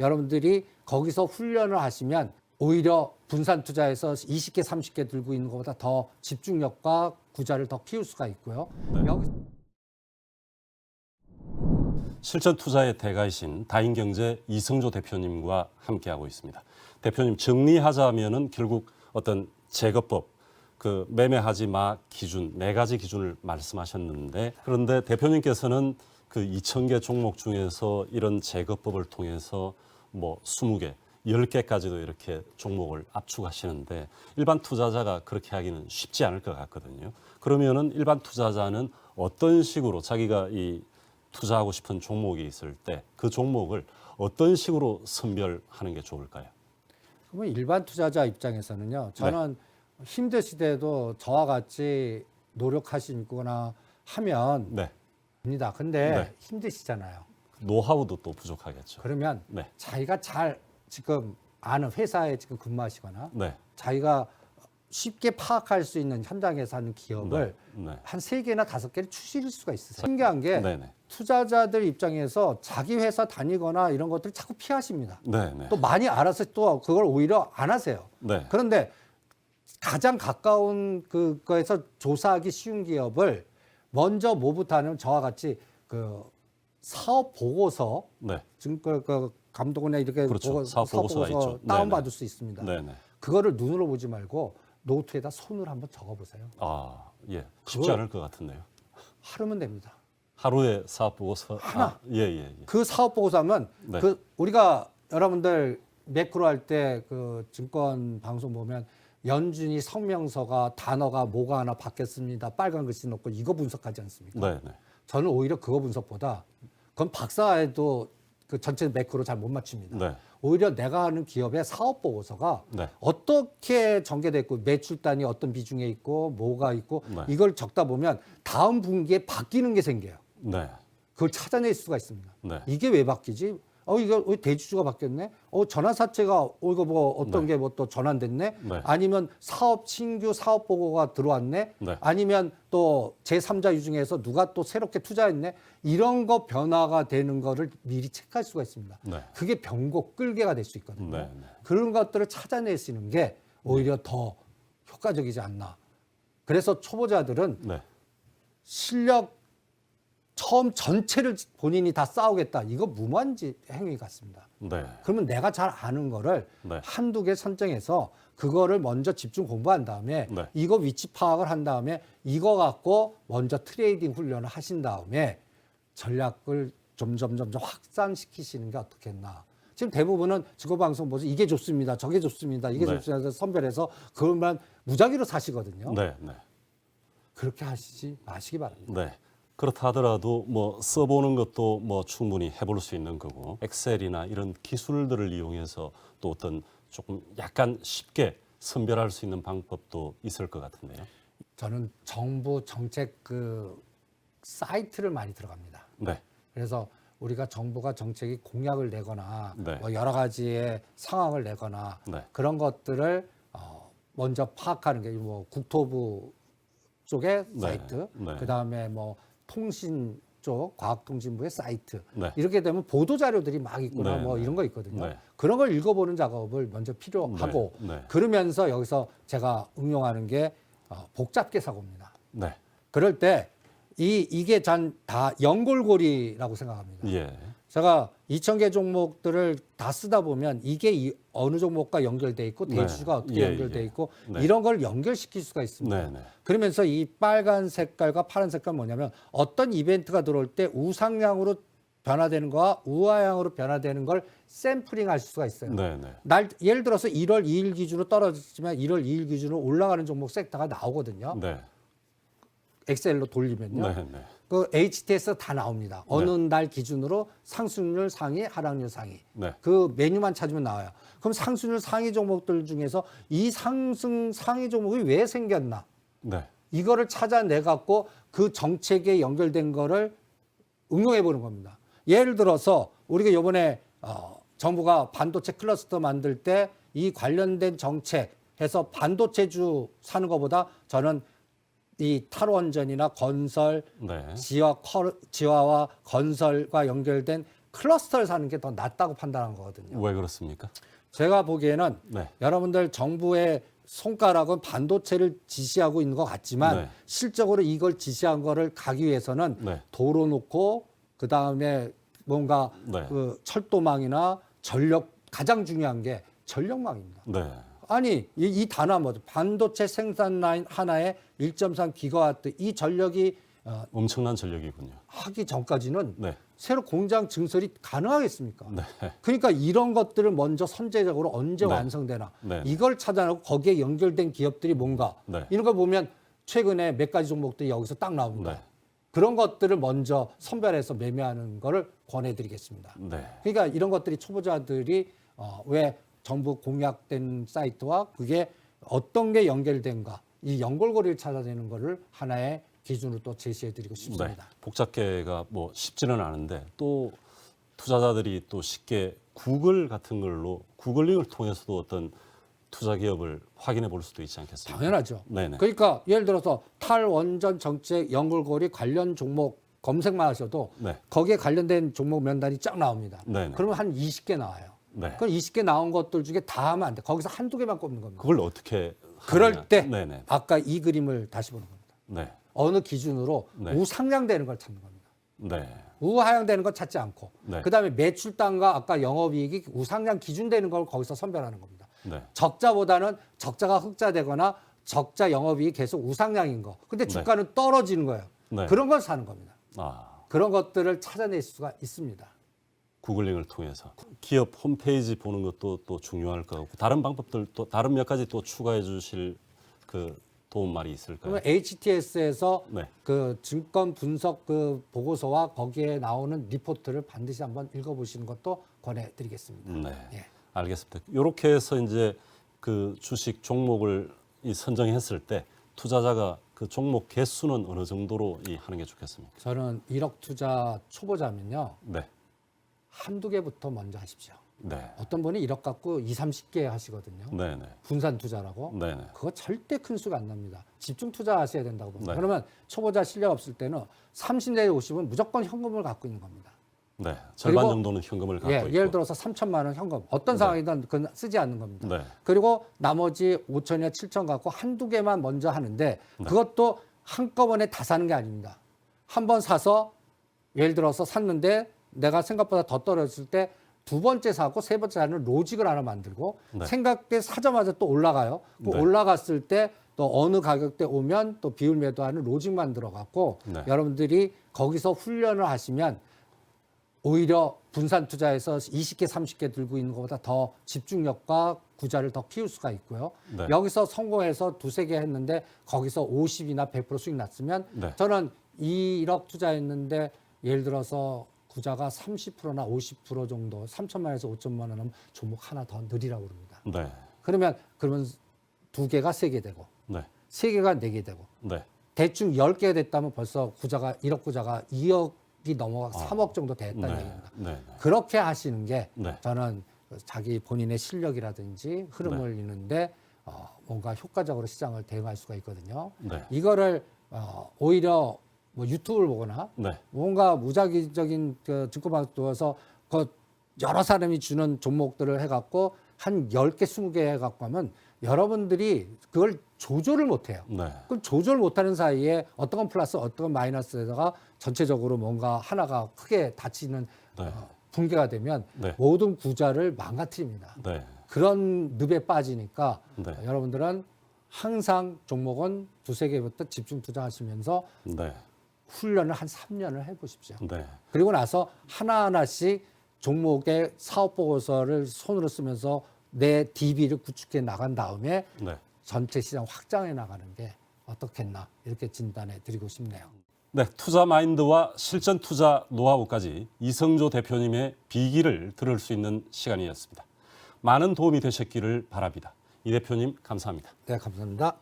여러분들이 거기서 훈련을 하시면 오히려 분산 투자에서 20개, 30개 들고 있는 것보다 더 집중력과 구자를 더 키울 수가 있고요. 여기 실전 투자의 대가이신 다인경제 이성조 대표님과 함께하고 있습니다. 대표님 정리하자면은 결국 어떤 제거법 그 매매하지 마 기준 네 가지 기준을 말씀하셨는데 그런데 대표님께서는 그 2,000개 종목 중에서 이런 제거법을 통해서 뭐 20개, 10개까지도 이렇게 종목을 압축하시는데 일반 투자자가 그렇게 하기는 쉽지 않을 것 같거든요. 그러면은 일반 투자자는 어떤 식으로 자기가 이 투자하고 싶은 종목이 있을 때 그 종목을 어떤 식으로 선별하는 게 좋을까요? 그러면 일반 투자자 입장에서는요. 저는 힘드시대도 저와 같이 노력하시거나 하면 네. 됩니다. 근데 네. 힘드시잖아요. 노하우도 또 부족하겠죠. 그러면 네. 자기가 잘 지금 아는 회사에 지금 근무하시거나 네. 자기가 쉽게 파악할 수 있는 현장에서 하는 기업을 네. 한 세 개나 다섯 개를 추실 수가 있어요. 신기한 게 네, 네. 투자자들 입장에서 자기 회사 다니거나 이런 것들 자꾸 피하십니다. 네, 네. 또 많이 알아서 또 그걸 오히려 안 하세요. 네. 그런데 가장 가까운 그거에서 조사하기 쉬운 기업을 먼저 뭐부터 하냐면 저와 같이 그 사업 보고서 네. 지금 그, 그 감독원에 이렇게 그렇죠. 보고- 사업 보고서가 있죠. 다운 네네. 받을 수 있습니다. 네, 네. 그거를 눈으로 보지 말고 노트에다 손으로 한번 적어 보세요. 아, 예. 쉽지 않을 것 같은데요. 하루면 됩니다. 하루에 사업 보고서 하나. 아, 예, 예, 예. 그 사업 보고서 하면 네. 그 우리가 여러분들 매크로 할 때 그 증권 방송 보면 연준이 성명서가 단어가 뭐가 하나 바뀌었습니다. 빨간 글씨 넣고 이거 분석하지 않습니까? 네, 네. 저는 오히려 그거 분석보다 그건 박사에도 그 전체 매크로 잘 못 맞춥니다. 네. 오히려 내가 하는 기업의 사업 보고서가 네. 어떻게 전개돼 있고 매출단이 어떤 비중에 있고 뭐가 있고 네. 이걸 적다 보면 다음 분기에 바뀌는 게 생겨요. 네. 그걸 찾아낼 수가 있습니다. 네. 이게 왜 바뀌지? 어 이거 왜 대주주가 바뀌었네? 어 전환 사채가 어 이거 뭐 어떤 게뭐 또 전환됐네? 네. 아니면 사업 신규 사업 보고가 들어왔네? 네. 아니면 또 제3자 유중에서 누가 또 새롭게 투자했네? 이런 거 변화가 되는 거를 미리 체크할 수가 있습니다. 네. 그게 병고 끌개가 될 수 있거든요. 네, 네. 그런 것들을 찾아내시는 게 오히려 더 효과적이지 않나. 그래서 초보자들은 네. 실력 처음 전체를 본인이 다 싸우겠다. 이거 무모한지 행위 같습니다. 네. 그러면 내가 잘 아는 거를 네. 한두 개 선정해서 그거를 먼저 집중 공부한 다음에 네. 이거 위치 파악을 한 다음에 이거 갖고 먼저 트레이딩 훈련을 하신 다음에 전략을 점점 점점 확산시키시는 게 어떻겠나. 지금 대부분은 직업방송 보서 이게 좋습니다. 저게 좋습니다. 이게 네. 좋습니다. 해서 선별해서 그것만 무작위로 사시거든요. 네, 네. 그렇게 하시지 마시기 바랍니다. 네. 그렇다 하더라도 뭐 써보는 것도 뭐 충분히 해볼 수 있는 거고 엑셀이나 이런 기술들을 이용해서 또 어떤 조금 약간 쉽게 선별할 수 있는 방법도 있을 것 같은데요. 저는 정부 정책 그 사이트를 많이 들어갑니다. 네, 그래서 우리가 정부가 정책이 공약을 내거나 네. 뭐 여러 가지의 상황을 내거나 네. 그런 것들을 어 먼저 파악하는 게 뭐 국토부 쪽의 네. 사이트, 네. 그 다음에 뭐 통신 쪽 과학통신부의 사이트 네. 이렇게 되면 보도 자료들이 막 있거나 네, 뭐 네. 이런 거 있거든요. 네. 그런 걸 읽어보는 작업을 먼저 필요하고 네, 네. 그러면서 여기서 제가 응용하는 게 어, 복잡계 사고입니다. 네, 그럴 때 이 이게 전 다 연골고리라고 생각합니다. 예, 제가 2,000개 종목들을 다 쓰다 보면 이게 이 어느 종목과 연결돼 있고 네. 대주주가 어떻게 예, 연결돼 예. 있고 네. 이런 걸 연결시킬 수가 있습니다. 네, 네. 그러면서 이 빨간 색깔과 파란 색깔 뭐냐면 어떤 이벤트가 들어올 때 우상향으로 변화되는 거와 우하향으로 변화되는 걸 샘플링 할 수가 있어요. 네, 네. 날 예를 들어서 1월 2일 기준으로 떨어졌지만 1월 2일 기준으로 올라가는 종목 섹터가 나오거든요. 네, 엑셀로 돌리면요. 네, 네. 그 HTS 다 나옵니다. 어느 날 기준으로 상승률 상위, 하락률 상위. 네. 그 메뉴만 찾으면 나와요. 그럼 상승률 상위 종목들 중에서 이 상승 상위 종목이 왜 생겼나? 네. 이거를 찾아내 갖고 그 정책에 연결된 거를 응용해 보는 겁니다. 예를 들어서 우리가 요번에 어, 정부가 반도체 클러스터 만들 때 이 관련된 정책 해서 반도체주 사는 것보다 저는 이 탈원전이나 건설 네. 지화 커- 지화와 건설과 연결된 클러스터를 사는 게 더 낫다고 판단한 거거든요. 왜 그렇습니까? 제가 보기에는 네. 여러분들 정부의 손가락은 반도체를 지시하고 있는 것 같지만 네. 실적으로 이걸 지시한 거를 가기 위해서는 네. 도로 놓고 그 다음에 뭔가 네. 그 철도망이나 전력 가장 중요한 게 전력망입니다. 네. 아니 이, 이 단어 뭐죠? 반도체 생산 라인 하나에 1.3 기가와트 이 전력이 어, 엄청난 전력이군요. 하기 전까지는 네. 새로 공장 증설이 가능하겠습니까? 네. 그러니까 이런 것들을 먼저 선제적으로 언제 네. 완성되나 네. 이걸 찾아내고 거기에 연결된 기업들이 뭔가 네. 이런 걸 보면 최근에 몇 가지 종목들이 여기서 딱 나옵니다. 네. 그런 것들을 먼저 선별해서 매매하는 거를 권해드리겠습니다. 네. 그러니까 이런 것들이 초보자들이 어, 왜 정부 공약된 사이트와 그게 어떤 게 연결된가 이 연결고리를 찾아내는 거를 하나의 기준으로 또 제시해드리고 네. 싶습니다. 복잡계가 뭐 쉽지는 않은데 또 투자자들이 또 쉽게 구글 같은 걸로 구글링을 통해서도 어떤 투자 기업을 확인해 볼 수도 있지 않겠습니까? 당연하죠. 네네. 그러니까 예를 들어서 탈원전 정책 연결고리 관련 종목 검색만 하셔도 네. 거기에 관련된 종목 면단이 쫙 나옵니다. 네네. 그러면 한 20개 나와요. 네. 그럼 20개 나온 것들 중에 다 하면 안 돼. 거기서 한두 개만 꼽는 겁니다. 그걸 어떻게 그럴 하느냐. 때 네네. 아까 이 그림을 다시 보는 겁니다. 네. 어느 기준으로 네. 우상향되는 걸 찾는 겁니다. 네. 우하향되는 걸 찾지 않고 네. 그다음에 매출단과 아까 영업이익이 우상향 기준되는 걸 거기서 선별하는 겁니다. 네. 적자보다는 적자가 흑자되거나 적자 영업이익이 계속 우상향인 거. 근데 네. 주가는 떨어지는 거예요. 네. 그런 걸 사는 겁니다. 아. 그런 것들을 찾아낼 수가 있습니다. 구글링을 통해서 기업 홈페이지 보는 것도 또 중요할 것 같고 다른 방법들 또 다른 몇 가지 또 추가해 주실 그 도움 말이 있을까요? 그러면 HTS에서 네. 그 증권 분석 그 보고서와 거기에 나오는 리포트를 반드시 한번 읽어보시는 것도 권해드리겠습니다. 네. 예. 알겠습니다. 이렇게 해서 이제 그 주식 종목을 이 선정했을 때 투자자가 그 종목 개수는 어느 정도로 이 하는 게 좋겠습니까? 저는 1억 투자 초보자면요 네. 한두 개부터 먼저 하십시오. 네. 어떤 분이 1억 갖고 2, 30개 하시거든요. 네, 네. 분산 투자라고. 네, 네. 그거 절대 큰 수가 안 납니다. 집중 투자하셔야 된다고 봅니다. 네. 그러면 초보자 실력 없을 때는 30 내에 50은 무조건 현금을 갖고 있는 겁니다. 네. 절반 그리고- 정도는 현금을 갖고 예, 있고. 예를 들어서 3천만 원 현금 어떤 네. 상황이든 그건 쓰지 않는 겁니다. 네. 그리고 나머지 5천이나 7천 갖고 한두 개만 먼저 하는데 네. 그것도 한꺼번에 다 사는 게 아닙니다. 한 번 사서 예를 들어서 샀는데 내가 생각보다 더 떨어졌을 때 두 번째 사고 세 번째 사는 로직을 하나 만들고 네. 생각대 사자마자 또 올라가요. 그 네. 올라갔을 때 또 어느 가격대 오면 또 비율 매도하는 로직 만들어 갖고 네. 여러분들이 거기서 훈련을 하시면 오히려 분산 투자에서 20개, 30개 들고 있는 것보다 더 집중력과 구자를 더 키울 수가 있고요. 네. 여기서 성공해서 두세 개 했는데 거기서 50이나 100% 수익 났으면 네. 저는 1억 투자했는데 예를 들어서 구자가 30%나 50% 정도 3천만 원에서 5천만 원 하면 종목 하나 더 늘리라고 그럽니다. 네. 그러면 그러면 두 개가 세 개 되고 네. 세 개가 네 개 되고 네. 대충 10개 됐다면 벌써 구자가 1억 구자가 2억이 넘어가 3억 정도 됐다는 네. 얘기입니다. 네. 네. 그렇게 하시는 게 네. 저는 자기 본인의 실력이라든지 흐름을 네. 이는데 어, 뭔가 효과적으로 시장을 대응할 수가 있거든요. 네. 이거를 어, 오히려 뭐 유튜브를 보거나 네. 뭔가 무작위적인 그 증권 방송 두어서 그 여러 사람이 주는 종목들을 해갖고 한 10개, 20개 해갖고 하면 여러분들이 그걸 조절을 못해요. 네. 그럼 조절 못하는 사이에 어떤 건 플러스, 어떤 건 마이너스에다가 전체적으로 뭔가 하나가 크게 다치는 네. 어, 붕괴가 되면 네. 모든 구자를 망가뜨립니다. 네. 그런 늪에 빠지니까 네. 어, 여러분들은 항상 종목은 두세 개부터 집중 투자하시면서 네. 훈련을 한 3년을 해보십시오. 네. 그리고 나서 하나하나씩 종목의 사업 보고서를 손으로 쓰면서 내 DB를 구축해 나간 다음에 네. 전체 시장 확장해 나가는 게 어떻겠나 이렇게 진단해 드리고 싶네요. 네, 투자 마인드와 실전 투자 노하우까지 이성조 대표님의 비기를 들을 수 있는 시간이었습니다. 많은 도움이 되셨기를 바랍니다. 이 대표님 감사합니다. 네, 감사합니다.